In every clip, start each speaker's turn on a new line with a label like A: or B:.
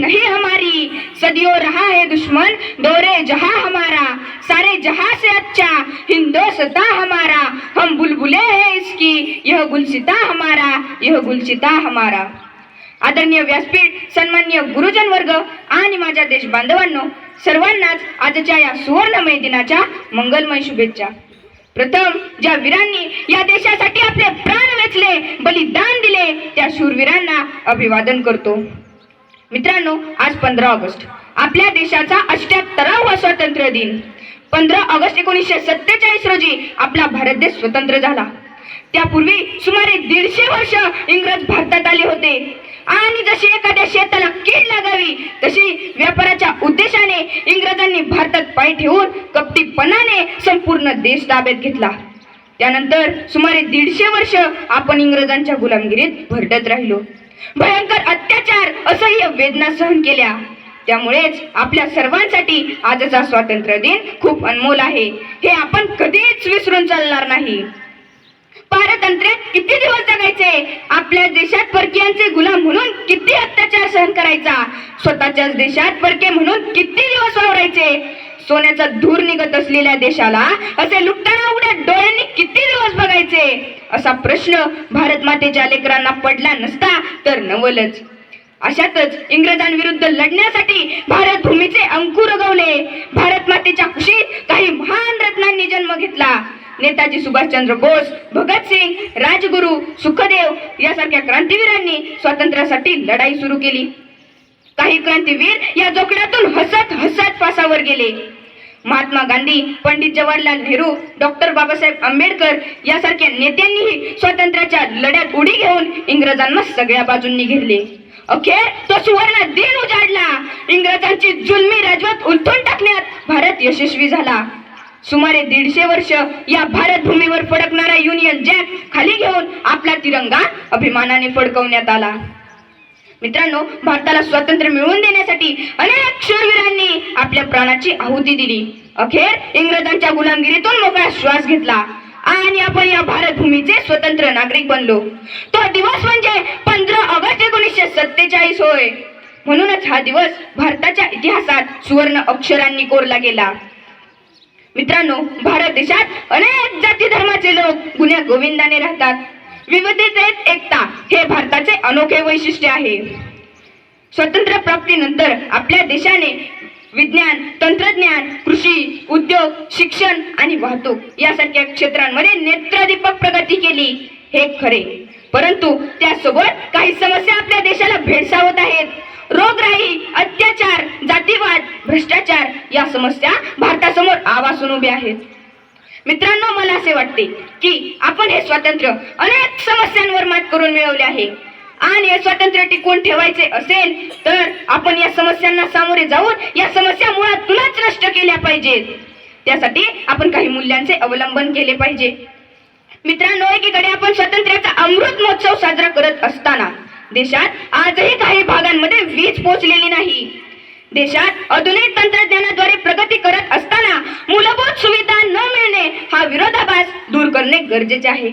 A: नहीं हमारी। सदियों रहा है दुश्मन दौरे जहां हमारा। सारे जहां से अच्छा हिंदोसता हमारा। हम बुलबुले हैं इसकी यह गुलसिता हमारा यह गुलसिता हमारा। आदरणीय व्यासपीठ सन्मान्य गुरुजन वर्ग आणि माझ्या देश बांधवांनो सर्वांनाच आजच्या या सुवर्णमय दिनाच्या मंगलमय शुभेच्छा. प्रथम ज्या वीरांनी या देशासाठी आपले प्राण वेचले बलिदान दिले त्या शूरवीरांना अभिवादन करतो. मित्रांनो आज पंधरा ऑगस्ट. आपल्या देशाचा अष्ट्याहत्तरावा स्वातंत्र्य दिन. पंधरा ऑगस्ट एकोणीसशे सत्तेचाळीस रोजी आपला भारत देश स्वतंत्र झाला. त्यापूर्वी सुमारे दीडशे वर्ष इंग्रज भारतात आले होते. आणि जशी एखाद्या शेताला कीड लागावी तशी व्यापाराच्या उद्देशाने इंग्रजांनी भारतात पाय ठेवून कपटीपणाने संपूर्ण देश ताब्यात घेतला. त्यानंतर सुमारे दीडशे वर्ष आपण इंग्रजांच्या गुलामगिरीत भरडत राहिलो. भयंकर अत्याचार असह्य वेदना सहन केल्या. त्यामुळेच आपल्या सर्वांसाठी आजचा स्वातंत्र्य दिन खूप अनमोल आहे. हे आपण कधीच विसरून चालणार नाही. पारतंत्र्यात किती दिवस जगायचे? आपल्या देशात परकीयांचे गुलाम म्हणून किती अत्याचार सहन करायचा? स्वतःच्याच देशात परके म्हणून किती दिवस वावरायचे? सोन्याचा धूर निघत असलेल्या देशाला असे लुटताना उघड्या डोळ्यांनी किती दिवस बघायचे? असा प्रश्न भारत मातेच्या लेकरांना पडला नसता तर नवलच. अशातच इंग्रजांविरुद्ध लढण्यासाठी भारत भूमीचे अंकुर उगवले. भारत मातेच्या कुशीत काही महान रत्नांनी जन्म घेतला. नेताजी सुभाषचंद्र बोस भगतसिंग राजगुरू सुखदेव यासारख्या क्रांतीवीरांनी स्वातंत्र्यासाठी लढाई सुरू केली. काही क्रांतीवीर या जोखड्यातून हसत हसत फासावर गेले. महात्मा गांधी पंडित जवाहरलाल नेहरू डॉक्टर बाबासाहेब आंबेडकर यासारख्या नेत्यांनीही स्वातंत्र्याच्या लढ्यात उडी घेऊन इंग्रजांना सगळ्या बाजूंनी घेरले. अखेर तो सुवर्ण दिन उजाडला. इंग्रजांची जुलमी राजवत उलथून टाकण्यात भारत यशस्वी झाला. सुमारे दीडशे वर्ष या भारत भूमीवर फडकणारा युनियन जॅक खाली घेऊन आपला तिरंगा अभिमानाने फडकवण्यात आला. मित्रांनो भारताला स्वातंत्र्य मिळवून देण्यासाठी अनेक शूरवीरांनी आपल्या प्राणाची आहुती दिली. अखेर इंग्रजांच्या गुलामगिरीतून मोकळा श्वास घेतला आणि आपण या भारत भूमीचे स्वतंत्र नागरिक बनलो. तो दिवस म्हणजे पंधरा ऑगस्ट एकोणीसशे सत्तेचाळीस होय. म्हणूनच हा दिवस भारताच्या इतिहासात सुवर्ण अक्षरांनी कोरला गेला. मित्रांनो भारत देशात अनेक जाती धर्माचे लोक गुन्ह्या गोविंदाने राहतात. विविधतेत एकता हे भारताचे अनोखे वैशिष्ट्य आहे. स्वतंत्र प्राप्तीनंतर आपल्या देशाने विज्ञान तंत्रज्ञान कृषी उद्योग शिक्षण आणि वाहतूक यासारख्या क्षेत्रांमध्ये नेत्रदीपक प्रगती केली हे खरे. परंतु त्यासोबत काही समस्या आपल्या देशाला भेडसावत आहेत. रोगराई अत्याचार जातीवाद भ्रष्टाचार या समस्या भारतासमोर आवासून उभ्या आहेत. मित्रांनो मला असे वाटते की आपण हे स्वातंत्र्य अनेक समस्यांवर मात करून मिळवले आहे. आणि हे स्वातंत्र्य टिकवून ठेवायचे असेल तर आपण या समस्यांना सामोरे जाऊन या समस्या मुळातूनच नष्ट केल्या पाहिजेत. त्यासाठी आपण काही मूल्यांचे अवलंबन केले पाहिजे. मित्रांनो एकीकडे आपण स्वातंत्र्याचा अमृत महोत्सव साजरा करत असताना देशात आजही काही भागांमध्ये वीज पोहोचलेली नाही. देशात आधुनिक तंत्रज्ञानाद्वारे प्रगती करत असताना मूलभूत सुविधा न मिळणे हा विरोधाभास दूर करणे गरजेचे आहे.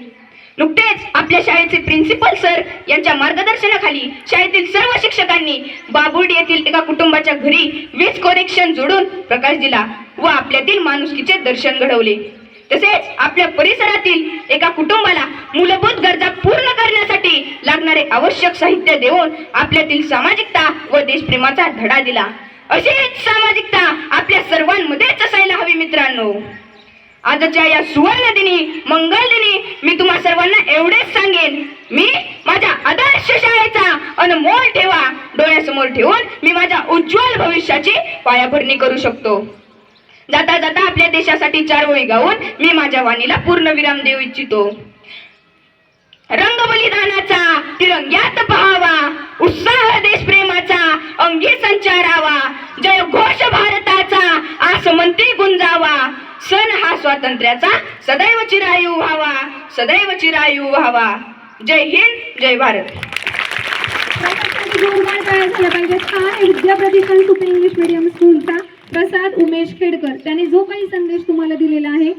A: नुकतेच आपल्या शाळेचे प्रिन्सिपल सर यांच्या मार्गदर्शनाखाली शाळेतील सर्व शिक्षकांनी बाबुर्डी येथील एका कुटुंबाच्या घरी वीज कनेक्शन जोडून प्रकाश दिला व आपल्यातील माणुसकीचे दर्शन घडवले. तसेच आपल्या परिसरातील एका कुटुंबाला मूलभूत गरजा पूर्ण करण्यासाठी लागणारे आवश्यक साहित्य देऊन आपल्यातील सामाजिकता व देशप्रेमाचा धडा दिला. अशीच सामाजिकता आपल्या सर्वांमध्येच असायला हवी मित्रांनो. आजच्या या सुवर्ण दिनी मंगल दिनी मी तुम्हा सर्वांना एवढेच सांगेन. मी माझ्या आदर्श शाळेचा अनमोल ठेवा. डोळ्यासमोर ठेवून मी माझ्या उज्ज्वल भविष्याची पायाभरणी करू शकतो. जाता जाता आपल्या देशासाठी चार ओळी गाऊन मी माझ्या वाणीला पूर्ण विराम देऊ इच्छितो. संविधानाचा तिरंग्यात पहावा उत्साह देशप्रेमाचा अंगी संचारावा जय घोष भारताचा आसमंती गुंजावा. सण हा स्वातंत्र्याचा सदैव चिरायू व्हावा सदैव चिरायू व्हावा. जय हिंद जय भारत.
B: विद्या प्रतिष्ठान इंग्लिश मीडियम स्कूलचा प्रसाद उमेश खेडकर त्याने जो काही संदेश तुम्हाला दिलेला आहे